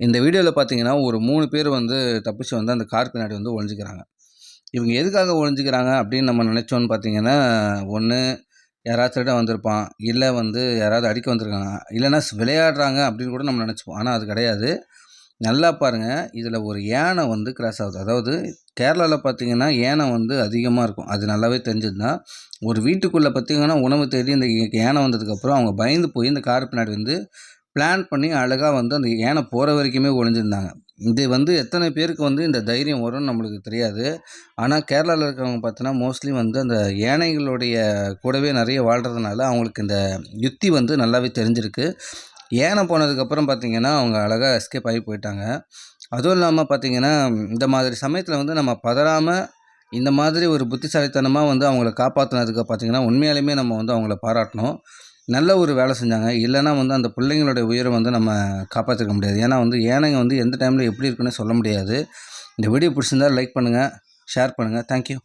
இந்த வீடியோவில் பார்த்தீங்கன்னா ஒரு மூணு பேர் வந்து தப்பிச்சு வந்து அந்த கார் பின்னாடி வந்து ஒழிஞ்சிக்கிறாங்க இவங்க எதுக்காக ஒழிஞ்சிக்கிறாங்க அப்படின்னு நம்ம நினச்சோன்னு பார்த்தீங்கன்னா ஒன்று யாராவது திருட வந்திருப்பான். இல்லை வந்து யாராவது அடிக்க வந்திருக்காங்க. இல்லைன்னா விளையாடுறாங்க அப்படின்னு கூட நம்ம நினச்சிப்போம். ஆனால் அது கிடையாது. நல்லா பாருங்கள் இதில் ஒரு யானை வந்து கிராஸ் ஆகுது. அதாவது கேரளாவில் பார்த்தீங்கன்னா யானை வந்து அதிகமாக இருக்கும். அது நல்லாவே தெரிஞ்சது தான் ஒரு வீட்டுக்குள்ளே பார்த்தீங்கன்னா உணவு தேடி இந்த யானை வந்ததுக்கப்புறம் அவங்க பயந்து போய் இந்த கார் பின்னாடி வந்து பிளான் பண்ணி அழகாக வந்து அந்த யானை போகிற வரைக்குமே ஒளிஞ்சிருந்தாங்க. இது வந்து எத்தனை பேருக்கு வந்து இந்த தைரியம் வரும்னு நம்மளுக்கு தெரியாது. ஆனால் கேரளாவில் இருக்கிறவங்க பார்த்தோன்னா மோஸ்ட்லி வந்து அந்த யானைகளுடைய கூடவே நிறைய வாழ்கிறதுனால அவங்களுக்கு இந்த யுத்தி வந்து நல்லாவே தெரிஞ்சிருக்கு. யானை போனதுக்கப்புறம் பார்த்திங்கன்னா அவங்க அழகாக எஸ்கேப் ஆகி போயிட்டாங்க. அதுவும் இல்லாமல் பார்த்தீங்கன்னா இந்த மாதிரி சமயத்தில் வந்து நம்ம பதறாமல் இந்த மாதிரி ஒரு புத்திசாலித்தனமாக வந்து அவங்கள காப்பாற்றினதுக்கு பார்த்தீங்கன்னா உண்மையாலுமே நம்ம வந்து அவங்கள பாராட்டணும். நல்ல ஒரு வேலை செஞ்சாங்க. இல்லைன்னா வந்து அந்த பிள்ளைங்களோட உயிரை வந்து நம்ம காப்பாற்றிருக்க முடியாது. ஏன்னா வந்து ஏனைங்க வந்து எந்த டைமில் எப்படி இருக்குன்னு சொல்ல முடியாது. இந்த வீடியோ பிடிச்சிருந்தா லைக் பண்ணுங்கள் ஷேர் பண்ணுங்கள் தேங்க்யூ